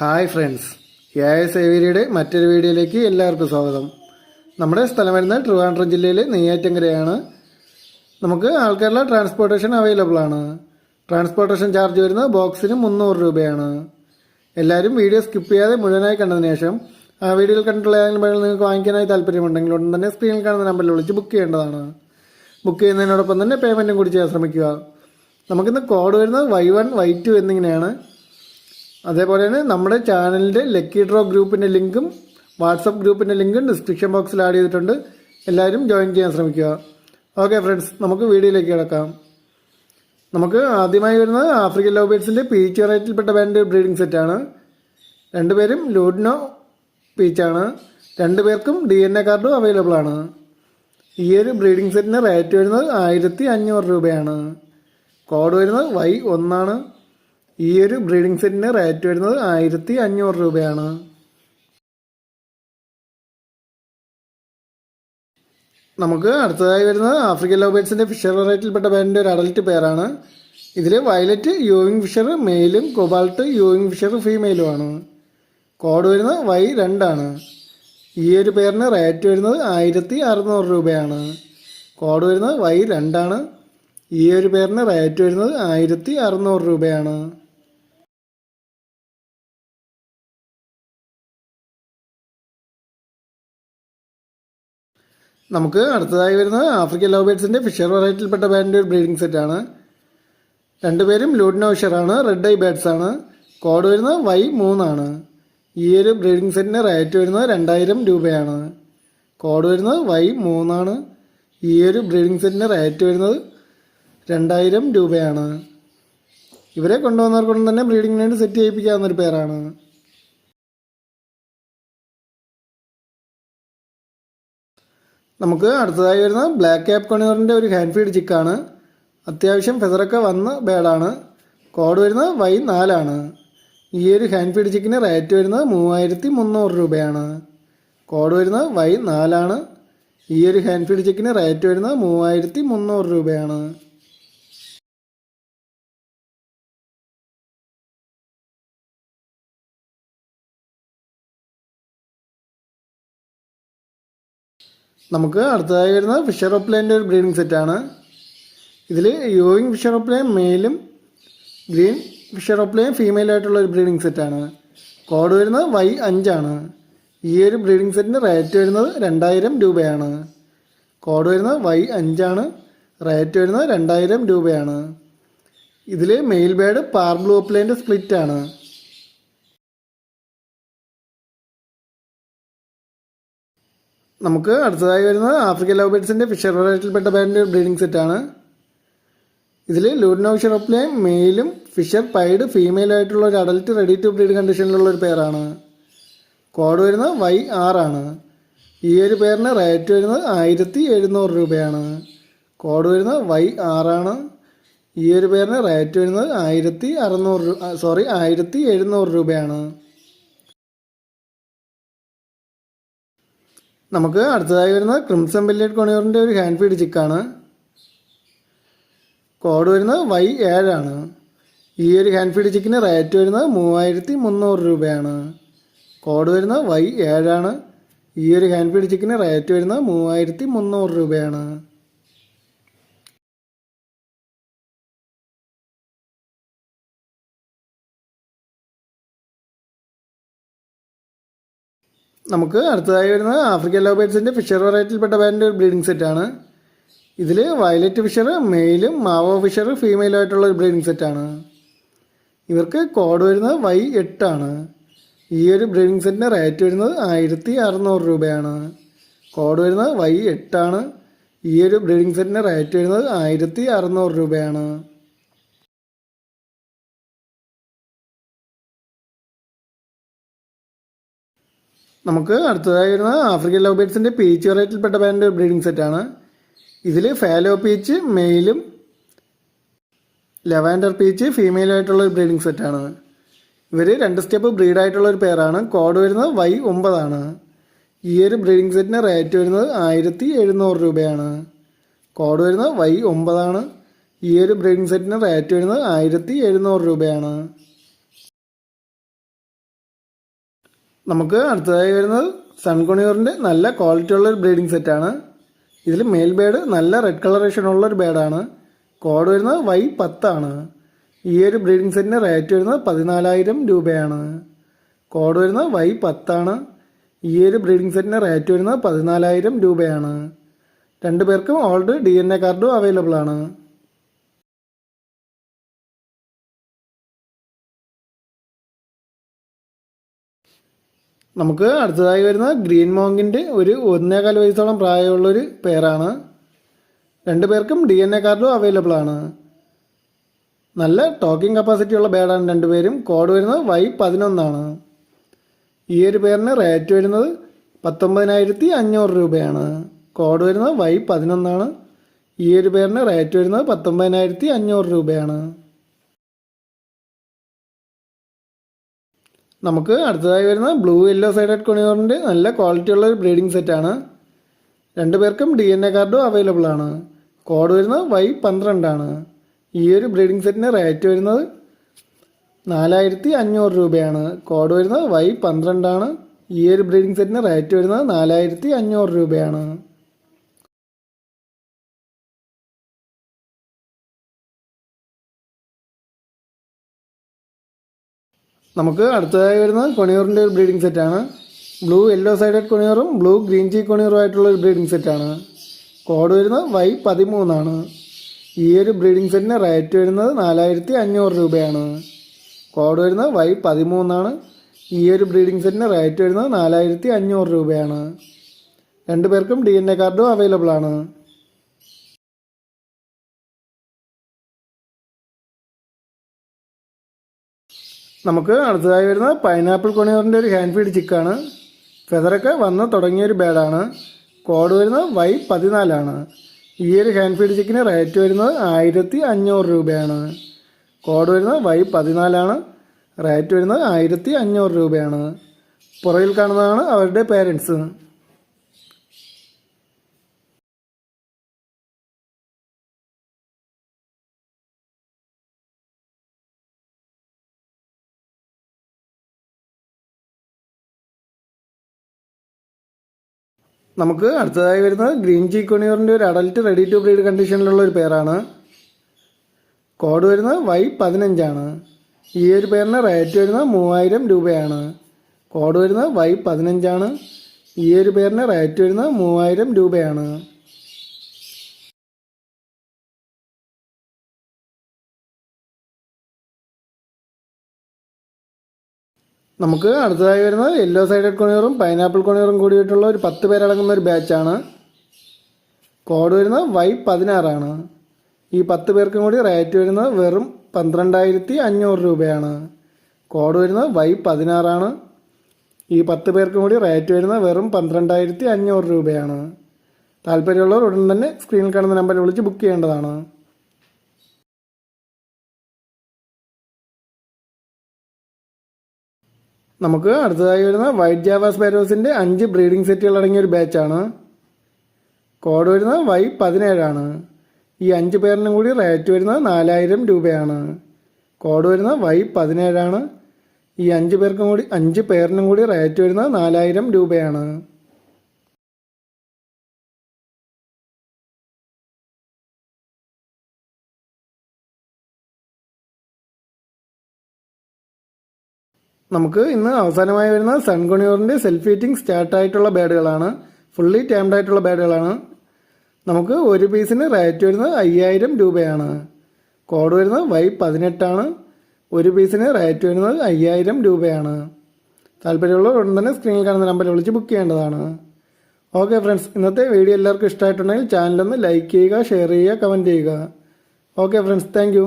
Hi friends. A S ഏവിരിയുടെ മറ്റൊരു വീഡിയോയിലേക്ക് എല്ലാവർക്കും സ്വാഗതം. നമ്മുടെ സ്ഥലം വരുന്നത് ട്രിവാൻഡ്രം ജില്ലയിലെ നെയ്യാറ്റങ്കരയാണ്. നമുക്ക് ആൾക്കാരുടെ ട്രാൻസ്പോർട്ടേഷൻ അവൈലബിൾ ആണ്. ട്രാൻസ്പോർട്ടേഷൻ ചാർജ് വരുന്നത് ബോക്സിന് മുന്നൂറ് രൂപയാണ്. എല്ലാവരും വീഡിയോ സ്കിപ്പ് ചെയ്യാതെ മുഴുവനായി കണ്ടതിന് ശേഷം ആ വീഡിയോയിൽ കണ്ടിട്ടുള്ള ഏതെങ്കിലും നിങ്ങൾക്ക് വാങ്ങിക്കാനായി താല്പര്യമുണ്ടെങ്കിൽ ഉടൻ തന്നെ സ്ക്രീനിൽ കാണുന്ന നമ്പറിൽ വിളിച്ച് ബുക്ക് ചെയ്യേണ്ടതാണ്. ബുക്ക് ചെയ്യുന്നതിനോടൊപ്പം തന്നെ പേയ്മെന്റും കൂടി ചെയ്യാൻ ശ്രമിക്കുക. നമുക്കിന്ന് കോഡ് വരുന്നത് വൈ വൺ വൈ ടു എന്നിങ്ങനെയാണ്. അതേപോലെ തന്നെ നമ്മുടെ ചാനലിന്റെ ലക്കി ഡ്രോ ഗ്രൂപ്പിന്റെ ലിങ്കും വാട്സപ്പ് ഗ്രൂപ്പിന്റെ ലിങ്കും ഡിസ്ക്രിപ്ഷൻ ബോക്സിൽ ആഡ് ചെയ്തിട്ടുണ്ട്. എല്ലാവരും ജോയിൻ ചെയ്യാൻ ശ്രമിക്കുക. ഓക്കെ ഫ്രണ്ട്സ് നമുക്ക് വീഡിയോയിലേക്ക് കിടക്കാം. നമുക്ക് ആദ്യമായി വരുന്നത് ആഫ്രിക്കൻ ലോബേറ്റ്സിന്റെ പീച്ച് വെറൈറ്റിയിൽപ്പെട്ട ബാൻഡ് ബ്രീഡിംഗ് സെറ്റാണ് രണ്ടുപേരും ലൂഡിനോ പീച്ചാണ് രണ്ടുപേർക്കും ഡി എൻ എ കാർഡും അവൈലബിൾ ആണ്. ഈ ഒരു ബ്രീഡിംഗ് സെറ്റിന് റേറ്റ് വരുന്നത് ആയിരത്തി അഞ്ഞൂറ് രൂപയാണ്. കോഡ് വരുന്നത് വൈ ഒന്നാണ് ഈ ഒരു ബ്രീഡിംഗ് സെറ്റിന് റേറ്റ് വരുന്നത് ആയിരത്തി അഞ്ഞൂറ് രൂപയാണ്. നമുക്ക് അടുത്തതായി വരുന്നത് ആഫ്രിക്കൻ ലോബേറ്റ്സിന്റെ ഫിഷർ വെറൈറ്റിയിൽപ്പെട്ട ബാൻഡിന്റെ ഒരു അഡൽറ്റ് പേരാണ്. ഇതിൽ വയലറ്റ് യൂയിങ് ഫിഷർ മെയിലും കൊബാൾട്ട് യൂയിങ് ഫിഷർ ഫീമെയിലും ആണ് കോഡ് വരുന്നത് വൈ രണ്ടാണ്. ഈ ഒരു പേരിന് റേറ്റ് വരുന്നത് ആയിരത്തി അറുന്നൂറ് രൂപയാണ്. കോഡ് വരുന്നത് വൈ രണ്ടാണ്. ഈ ഒരു പേരിന് റേറ്റ് വരുന്നത് ആയിരത്തി അറുന്നൂറ് രൂപയാണ്. നമുക്ക് അടുത്തതായി വരുന്നത് ആഫ്രിക്കൻ ലോബേറ്റ്സിന്റെ ഫിഷർ വെറൈറ്റിയിൽപ്പെട്ട ബാൻഡിന്റെ ഒരു ബ്രീഡിംഗ് സെറ്റാണ് രണ്ടുപേരും ലൂഡിനോ ഫിഷറാണ് റെഡ് ഐ ബേഡ്സ് ആണ്. കോഡ് വരുന്നത് വൈ മൂന്നാണ്. ഈ ഒരു ബ്രീഡിംഗ് സെറ്റിന് റേറ്റ് വരുന്നത് രണ്ടായിരം രൂപയാണ്. കോഡ് വരുന്നത് വൈ മൂന്നാണ്. ഈ ഒരു ബ്രീഡിംഗ് സെറ്റിന് റേറ്റ് വരുന്നത് രണ്ടായിരം രൂപയാണ്. ഇവരെ കൊണ്ടുവന്നവർക്കൊന്നും തന്നെ ബ്രീഡിങ്ങിന് വേണ്ടി സെറ്റ് ചെയ്യിപ്പിക്കാവുന്ന ഒരു പേരാണ്. നമുക്ക് അടുത്തതായി വരുന്ന ബ്ലാക്ക് ക്യാപ് കണിയറിന്റെ ഒരു ഹാൻഡ് ഫീഡ് ചിക്കാണ് അത്യാവശ്യം ഫെസറൊക്കെ വന്ന ബേഡാണ് കോഡ് വരുന്നത് വൈ നാലാണ് ഈ ഒരു ഹാൻഡ് ഫീഡ് ചിക്കിന് റേറ്റ് വരുന്നത് മൂവായിരത്തി മുന്നൂറ് രൂപയാണ്. കോഡ് വരുന്നത് വൈ നാലാണ് ഈ ഒരു ഹാൻഡ് ഫീഡ് ചിക്കിന് റേറ്റ് വരുന്നത് മൂവായിരത്തി മുന്നൂറ് രൂപയാണ്. നമുക്ക് അടുത്തതായി വരുന്നത് ഫിഷർ ഓപ്ലൈന്റെ ഒരു ബ്രീഡിംഗ് സെറ്റാണ് ഇതിൽ യോയിങ് ഫിഷർ മെയിലും ഗ്രീൻ ഫിഷർ ഓപ്ലൈൻ ഫീമെയിൽ ആയിട്ടുള്ള ഒരു ബ്രീഡിംഗ് സെറ്റാണ് കോഡ് വരുന്നത് വൈ അഞ്ചാണ് ഈ ഒരു ബ്രീഡിംഗ് സെറ്റിന്റെ റേറ്റ് വരുന്നത് രണ്ടായിരം രൂപയാണ്. കോഡ് വരുന്നത് വൈ അഞ്ചാണ് റേറ്റ് വരുന്നത് രണ്ടായിരം രൂപയാണ്. ഇതിൽ മെയിൽ ബേഡ് പാർ സ്പ്ലിറ്റാണ് ഓപ്ലൈന്റെ നമുക്ക് അടുത്തതായി വരുന്നത് ആഫ്രിക്കൻ ലവ് ബേഡ്സിന്റെ ഫിഷർ വെറൈറ്റിയിൽപ്പെട്ട ബാൻഡിന്റെ ബ്രീഡിംഗ് സെറ്റാണ് ഇതിൽ ലൂഡിനോ ഫിഷർ ഒപ്ലെ മെയിലും ഫിഷർ പൈഡ് ഫീമെയിലായിട്ടുള്ള ഒരു അഡൽട്ട് റെഡി ടു ബ്രീഡ് കണ്ടീഷനിലുള്ള ഒരു പേരാണ് കോഡ് വരുന്നത് വൈ ആണ്. ഈ ഒരു പേരിന് റേറ്റ് വരുന്നത് ആയിരത്തി എഴുന്നൂറ് രൂപയാണ്. കോഡ് വരുന്നത് വൈ ആണ്. ഈ ഒരു പേരിന് റേറ്റ് വരുന്നത് ആയിരത്തി അറുന്നൂറ് സോറി ആയിരത്തി എഴുന്നൂറ് രൂപയാണ്. നമുക്ക് അടുത്തതായി വരുന്നത് ക്രിംസൺ ബെല്ലേറ്റ് കൊണിയോറിന്റെ ഒരു ഹാൻഡ് ഫീഡ് ചിക്കാണ് കോഡ് വരുന്നത് വൈ ഏഴാണ് ഈ ഒരു ഹാൻഡ് ഫീഡ് ചിക്കിന് റേറ്റ് വരുന്നത് മൂവായിരത്തി മുന്നൂറ് രൂപയാണ്. കോഡ് വരുന്നത് വൈ ഏഴാണ് ഈ ഒരു ഹാൻഡ് ഫീഡ് ചിക്കിന് റേറ്റ് വരുന്നത് മൂവായിരത്തി മുന്നൂറ് രൂപയാണ്. നമുക്ക് അടുത്തതായി വരുന്നത് ആഫ്രിക്കൻ ലോബേറ്റ്സിന്റെ ഫിഷർ വെറൈറ്റിയിൽപ്പെട്ട ബാൻഡ് ഒരു ബ്രീഡിംഗ് സെറ്റാണ് ഇതിൽ വയലറ്റ് ഫിഷർ മെയിലും മാവോ ഫിഷർ ഫീമെയിലും ആയിട്ടുള്ള ഒരു ബ്രീഡിംഗ് സെറ്റാണ് ഇവർക്ക് കോഡ് വരുന്നത് വൈ എട്ടാണ് ഈ ഒരു ബ്രീഡിംഗ് സെറ്റിന്റെ റേറ്റ് വരുന്നത് ആയിരത്തി അറുന്നൂറ് രൂപയാണ്. കോഡ് വരുന്നത് വൈ എട്ടാണ് ഈ ഒരു ബ്രീഡിംഗ് സെറ്റിന്റെ റേറ്റ് വരുന്നത് ആയിരത്തി അറുന്നൂറ് രൂപയാണ്. നമുക്ക് അടുത്തതായി വരുന്നത് ആഫ്രിക്കൻ ലവ് ബേഡ്സിന്റെ പീച്ച് വെറൈറ്റിയിൽപ്പെട്ട ബാൻഡ് ബ്രീഡിംഗ് സെറ്റാണ് ഇതിൽ ഫാലോ പീച്ച് മെയിലും ലെവാൻഡർ പീച്ച് ഫീമെയിലായിട്ടുള്ള ഒരു ബ്രീഡിംഗ് സെറ്റാണ് ഇവർ രണ്ട് സ്റ്റെപ്പ് ബ്രീഡായിട്ടുള്ള ഒരു പേരാണ് കോഡ് വരുന്നത് വൈ ഒമ്പതാണ്. ഈ ഒരു ബ്രീഡിംഗ് സെറ്റിന് റേറ്റ് വരുന്നത് ആയിരത്തി എഴുന്നൂറ് രൂപയാണ്. കോഡ് വരുന്നത് വൈ ഒമ്പതാണ്. ഈ ഒരു ബ്രീഡിംഗ് സെറ്റിന് റേറ്റ് വരുന്നത് ആയിരത്തി എഴുന്നൂറ് രൂപയാണ്. നമുക്ക് അടുത്തതായി വരുന്നത് സൺകുണിയൂറിന്റെ നല്ല ക്വാളിറ്റി ഉള്ള ഒരു ബ്രീഡിംഗ് സെറ്റാണ് ഇതിൽ മെയിൽ ബേഡ് നല്ല റെഡ് കളറേഷൻ ഉള്ള ഒരു ബേഡാണ് കോഡ് വരുന്നത് വൈ പത്താണ്. ഈ ഒരു ബ്രീഡിംഗ് സെറ്റിന് റേറ്റ് വരുന്നത് പതിനാലായിരം രൂപയാണ്. കോഡ് വരുന്നത് വൈ പത്താണ്. ഈ ഒരു ബ്രീഡിംഗ് സെറ്റിന് റേറ്റ് വരുന്നത് പതിനാലായിരം രൂപയാണ്. രണ്ടു പേർക്കും ഓൾഡ് ഡി എൻ എ കാർഡും അവൈലബിൾ ആണ്. നമുക്ക് അടുത്തതായി വരുന്ന ഗ്രീൻ മോങ്കിന്റെ ഒരു ഒന്നേകാൽ വയസ്സോളം പ്രായമുള്ളൊരു പേരാണ്. രണ്ടു പേർക്കും ഡി എൻ എ കാർഡും അവൈലബിൾ ആണ്. നല്ല ടോക്കിംഗ് കപ്പാസിറ്റി ഉള്ള ബേഡാണ് രണ്ടുപേരും കോഡ് വരുന്നത് വൈ പതിനൊന്നാണ്. ഈ ഒരു പേരിന് റേറ്റ് വരുന്നത് പത്തൊമ്പതിനായിരത്തി അഞ്ഞൂറ് രൂപയാണ്. കോഡ് വരുന്നത് വൈ പതിനൊന്നാണ്. ഈ ഒരു പേരിന് റേറ്റ് വരുന്നത് പത്തൊമ്പതിനായിരത്തി അഞ്ഞൂറ് രൂപയാണ്. നമുക്ക് അടുത്തതായി വരുന്ന ബ്ലൂ യെല്ലോ സൈഡഡ് കൊണിയോറിന്റെ നല്ല ക്വാളിറ്റി ഉള്ള ഒരു ബ്രീഡിംഗ് സെറ്റാണ് രണ്ടുപേർക്കും ഡി എൻ എ കാർഡും അവൈലബിൾ ആണ്. കോഡ് വരുന്നത് വൈ പന്ത്രണ്ടാണ് ഈ ഒരു ബ്രീഡിംഗ് സെറ്റിന് റേറ്റ് വരുന്നത് നാലായിരത്തി അഞ്ഞൂറ് രൂപയാണ്. കോഡ് വരുന്നത് വൈ പന്ത്രണ്ടാണ് ഈ ഒരു ബ്രീഡിംഗ് സെറ്റിന് റേറ്റ് വരുന്നത് നാലായിരത്തി അഞ്ഞൂറ് രൂപയാണ്. നമുക്ക് അടുത്തതായി വരുന്നത് കൊണിയൂറിന്റെ ഒരു ബ്രീഡിംഗ് സെറ്റാണ് ബ്ലൂ യെല്ലോ സൈഡഡ് കൊണിയൂറും ബ്ലൂ ഗ്രീൻ ചീ കൊണിയൂറും ആയിട്ടുള്ള ഒരു ബ്രീഡിംഗ് സെറ്റാണ് കോഡ് വരുന്നത് വൈ പതിമൂന്നാണ്. ഈ ഒരു ബ്രീഡിംഗ് സെറ്റിന് റേറ്റ് വരുന്നത് നാലായിരത്തി അഞ്ഞൂറ് രൂപയാണ്. കോഡ് വരുന്നത് വൈ പതിമൂന്നാണ്. ഈ ഒരു ബ്രീഡിംഗ് സെറ്റിന് റേറ്റ് വരുന്നത് നാലായിരത്തി അഞ്ഞൂറ് രൂപയാണ്. രണ്ടു പേർക്കും ഡി എൻ എ കാർഡും അവൈലബിൾ ആണ്. നമുക്ക് അടുത്തതായി വരുന്നത് പൈനാപ്പിൾ കൊണിയറിന്റെ ഒരു ഹാൻഡ് ഫീഡ് ചിക്കാണ് ഫെദറൊക്കെ വന്ന് തുടങ്ങിയ ഒരു ബേഡാണ് കോഡ് വരുന്നത് വൈ പതിനാലാണ്. ഈ ഒരു ഹാൻഡ് ഫീഡ് ചിക്കിന് റേറ്റ് വരുന്നത് ആയിരത്തി അഞ്ഞൂറ് രൂപയാണ്. കോഡ് വരുന്നത് വൈ പതിനാലാണ്. റേറ്റ് വരുന്നത് ആയിരത്തി അഞ്ഞൂറ് രൂപയാണ്. പുറകിൽ കാണുന്നതാണ് അവരുടെ പേരൻസ് നമുക്ക് അടുത്തതായി വരുന്നത് ഗ്രീൻ ജി കൊണിയൂറിന്റെ ഒരു അഡൽട്ട് റെഡി ടു ബ്രീഡ് കണ്ടീഷനിലുള്ള ഒരു പേരാണ്. കോഡ് വരുന്നത് വൈ പതിനഞ്ചാണ്. ഈ ഒരു പേരിന് റേറ്റ് വരുന്നത് മൂവായിരം രൂപയാണ്. കോഡ് വരുന്നത് വൈ പതിനഞ്ചാണ്. ഈ ഒരു പേരിന് റേറ്റ് വരുന്നത് മൂവായിരം രൂപയാണ്. നമുക്ക് അടുത്തതായി വരുന്നത് യെല്ലോ സൈഡഡ് കൊണിയറും പൈനാപ്പിൾ കൊണിയറും കൂടിയിട്ടുള്ള ഒരു പത്ത് പേരടങ്ങുന്ന ഒരു ബാച്ചാണ് കോഡ് വരുന്നത് വൈ പതിനാറാണ് ഈ പത്ത് പേർക്കും കൂടി റേറ്റ് വരുന്നത് വെറും പന്ത്രണ്ടായിരത്തി അഞ്ഞൂറ് രൂപയാണ്. കോഡ് വരുന്നത് വൈ പതിനാറാണ് ഈ പത്ത് പേർക്കും കൂടി റേറ്റ് വരുന്നത് വെറും പന്ത്രണ്ടായിരത്തി അഞ്ഞൂറ് രൂപയാണ്. താല്പര്യമുള്ളവർ ഉടൻ തന്നെ സ്ക്രീനിൽ കാണുന്ന നമ്പറിൽ വിളിച്ച് ബുക്ക് ചെയ്യേണ്ടതാണ്. നമുക്ക് അടുത്തതായി വരുന്ന വൈറ്റ് ജാവ സ്പാരോസിന്റെ അഞ്ച് ബ്രീഡിംഗ് സെറ്റുകൾ അടങ്ങിയ ഒരു ബാച്ചാണ്. കോഡ് വരുന്നത് വൈ പതിനേഴാണ്. ഈ അഞ്ച് പേരിനും കൂടി റേറ്റ് വരുന്നത് നാലായിരം രൂപയാണ്. കോഡ് വരുന്നത് വൈ പതിനേഴാണ്. ഈ അഞ്ച് പേർക്കും കൂടി അഞ്ച് പേരിനും കൂടി റേറ്റ് വരുന്നത് നാലായിരം രൂപയാണ്. നമുക്ക് ഇന്ന് അവസാനമായി വരുന്ന സൺകൊണിയോറിന്റെ സെൽഫ് ഹീറ്റിംഗ് സ്റ്റാർട്ട് ആയിട്ടുള്ള ബേഡുകളാണ് ഫുള്ളി ടൈംഡ് ആയിട്ടുള്ള ബേഡുകളാണ് നമുക്ക് ഒരു പീസിന് റേറ്റ് വരുന്നത് അയ്യായിരം രൂപയാണ്. കോഡ് വരുന്നത് വൈ പതിനെട്ടാണ് ഒരു പീസിന് റേറ്റ് വരുന്നത് അയ്യായിരം രൂപയാണ്. താല്പര്യമുള്ളവർ ഉടൻ തന്നെ സ്ക്രീനിൽ കാണുന്ന നമ്പറിൽ വിളിച്ച് ബുക്ക് ചെയ്യേണ്ടതാണ്. ഓക്കെ ഫ്രണ്ട്സ് ഇന്നത്തെ വീഡിയോ എല്ലാവർക്കും ഇഷ്ടമായിട്ടുണ്ടെങ്കിൽ ചാനലൊന്ന് ലൈക്ക് ചെയ്യുക ഷെയർ ചെയ്യുക കമന്റ് ചെയ്യുക. Okay friends thank